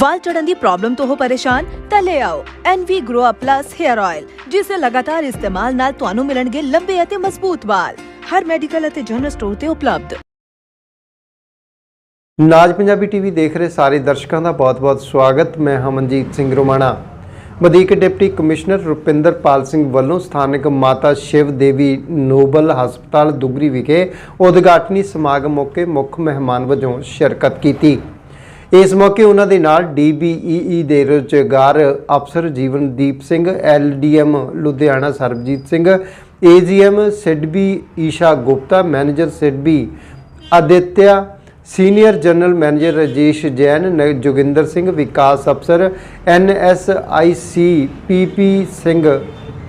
ਵਾਲ ਚੜਨ ਦੀ ਪ੍ਰੋਬਲਮ ਤੋਂ ਹੋ ਪਰੇਸ਼ਾਨ, ਤਾਂ ਲੈ ਆਓ NV Grow Up Plus Hair Oil ਜਿਸ ਦੇ ਲਗਾਤਾਰ ਇਸਤੇਮਾਲ ਨਾਲ ਤੁਹਾਨੂੰ ਮਿਲਣਗੇ ਲੰਬੇ ਅਤੇ ਮਜ਼ਬੂਤ ਵਾਲ। ਹਰ ਮੈਡੀਕਲ ਅਤੇ ਜਨਰਲ ਸਟੋਰ ਤੇ ਉਪਲਬਧ। ਨਾਜ ਪੰਜਾਬੀ ਟੀਵੀ ਦੇਖ ਰਹੇ ਸਾਰੇ ਦਰਸ਼ਕਾਂ ਦਾ ਬਹੁਤ-ਬਹੁਤ ਸਵਾਗਤ। ਮੈਂ ਹਮਨਜੀਤ ਸਿੰਘ ਰੋਮਾਣਾ। ਵਧੀਕ ਡਿਪਟੀ ਕਮਿਸ਼ਨਰ ਰੁਪਿੰਦਰਪਾਲ ਸਿੰਘ ਵੱਲੋਂ ਸਥਾਨਕ ਮਾਤਾ ਸ਼ਿਵ ਦੇਵੀ ਨੋਬਲ ਹਸਪਤਾਲ ਦੁਗਰੀ ਵਿਖੇ ਉਦਘਾਟਨੀ ਸਮਾਗਮ ਮੌਕੇ ਮੁੱਖ ਮਹਿਮਾਨ ਵਜੋਂ ਸ਼ਿਰਕਤ ਕੀਤੀ। ਇਸ ਮੌਕੇ ਉਹਨਾਂ ਦੇ ਨਾਲ DBEE ਦੇ ਰੁਜ਼ਗਾਰ ਅਫਸਰ Jeevandeep Singh LDM Ludhiana Sarabjit Singh AGM SIDBI Isha Gupta, manager SIDBI Aditya, senior general manager Rajesh Jain, ਨ- ਜੋਗਿੰਦਰ ਸਿੰਘ, ਵਿਕਾਸ ਅਫਸਰ ਐਨਐਸਆਈਸੀ ਪੀਪੀ ਸਿੰਘ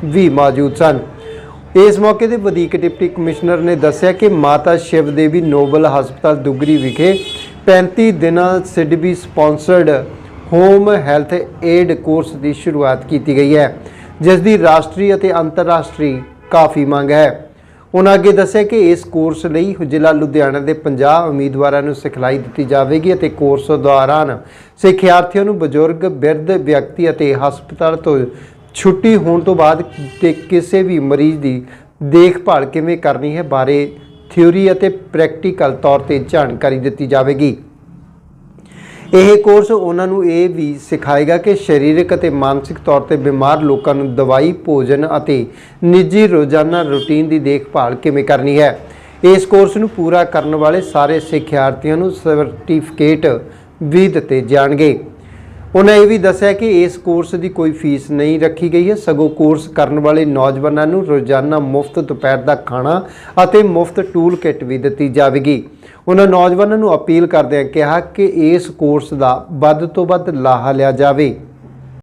ਵੀ ਮੌਜੂਦ ਸਨ। ਇਸ ਮੌਕੇ ਤੇ ਵਧੀਕ ਡਿਪਟੀ ਕਮਿਸ਼ਨਰ ਨੇ ਦੱਸਿਆ ਕਿ ਮਾਤਾ ਸ਼ਿਵ ਦੇਵੀ ਨੋਬਲ ਹਸਪਤਾਲ ਦੁਗਰੀ ਵਿਖੇ 35 ਦਿਨਾਂ SIDBI sponsored home health aid course ਦੀ ਸ਼ੁਰੂਆਤ ਕੀਤੀ ਗਈ ਹੈ, ਜਿਸ ਦੀ ਰਾਸ਼ਟਰੀ ਅਤੇ ਅੰਤਰਰਾਸ਼ਟਰੀ ਕਾਫੀ ਮੰਗ ਹੈ। ਉਹਨਾਂ ਅੱਗੇ ਦੱਸਿਆ ਕਿ ਇਸ ਕੋਰਸ ਲਈ ਜ਼ਿਲ੍ਹਾ ਲੁਧਿਆਣਾ ਦੇ 50 ਉਮੀਦਵਾਰਾਂ ਨੂੰ ਸਿਖਲਾਈ ਦਿੱਤੀ ਜਾਵੇਗੀ ਅਤੇ ਕੋਰਸ ਦੌਰਾਨ ਸਿੱਖਿਆਰਥੀਆਂ ਨੂੰ ਬਜ਼ੁਰਗ, ਬਿਰਧ ਵਿਅਕਤੀ ਅਤੇ ਹਸਪਤਾਲ ਤੋਂ ਛੁੱਟੀ ਹੋਣ ਤੋਂ ਬਾਅਦ ਤੇ ਕਿਸੇ ਵੀ ਮਰੀਜ਼ ਦੀ ਦੇਖਭਾਲ ਕਿਵੇਂ ਕਰਨੀ ਹੈ ਬਾਰੇ ਥਿਊਰੀ ਅਤੇ ਪ੍ਰੈਕਟੀਕਲ ਤੌਰ ਤੇ ਜਾਣਕਾਰੀ ਦਿੱਤੀ ਜਾਵੇਗੀ। ਇਹ ਕੋਰਸ ਉਹਨਾਂ ਨੂੰ ਇਹ ਵੀ ਸਿਖਾਏਗਾ ਕਿ ਸਰੀਰਕ ਅਤੇ ਮਾਨਸਿਕ ਤੌਰ ਤੇ ਬਿਮਾਰ ਲੋਕਾਂ ਨੂੰ ਦਵਾਈ, ਭੋਜਨ ਅਤੇ ਨਿੱਜੀ ਰੋਜ਼ਾਨਾ ਰੁਟੀਨ ਦੀ ਦੇਖਭਾਲ ਕਿਵੇਂ ਕਰਨੀ ਹੈ। ਇਸ ਕੋਰਸ ਨੂੰ ਪੂਰਾ ਕਰਨ ਵਾਲੇ ਸਾਰੇ ਸਿੱਖਿਆਰਥੀਆਂ ਨੂੰ ਸਰਟੀਫਿਕੇਟ ਵੀ ਦਿੱਤੇ ਜਾਣਗੇ। ਉਹਨਾਂ ਇਹ ਵੀ ਦੱਸਿਆ ਕਿ ਇਸ ਕੋਰਸ ਦੀ ਕੋਈ ਫੀਸ ਨਹੀਂ ਰੱਖੀ ਗਈ ਹੈ। ਸਗੋਂ ਕੋਰਸ ਕਰਨ ਵਾਲੇ ਨੌਜਵਾਨਾਂ ਨੂੰ ਰੋਜ਼ਾਨਾ ਮੁਫਤ ਦੁਪਹਿਰ ਦਾ ਖਾਣਾ ਅਤੇ ਮੁਫਤ ਟੂਲ ਕਿੱਟ ਵੀ ਦਿੱਤੀ ਜਾਵੇਗੀ। ਉਹਨਾਂ ਨੌਜਵਾਨਾਂ ਨੂੰ ਅਪੀਲ ਕਰਦਿਆਂ ਕਿਹਾ ਕਿ ਇਸ ਕੋਰਸ ਦਾ ਵੱਧ ਤੋਂ ਵੱਧ ਲਾਹਾ ਲਿਆ ਜਾਵੇ।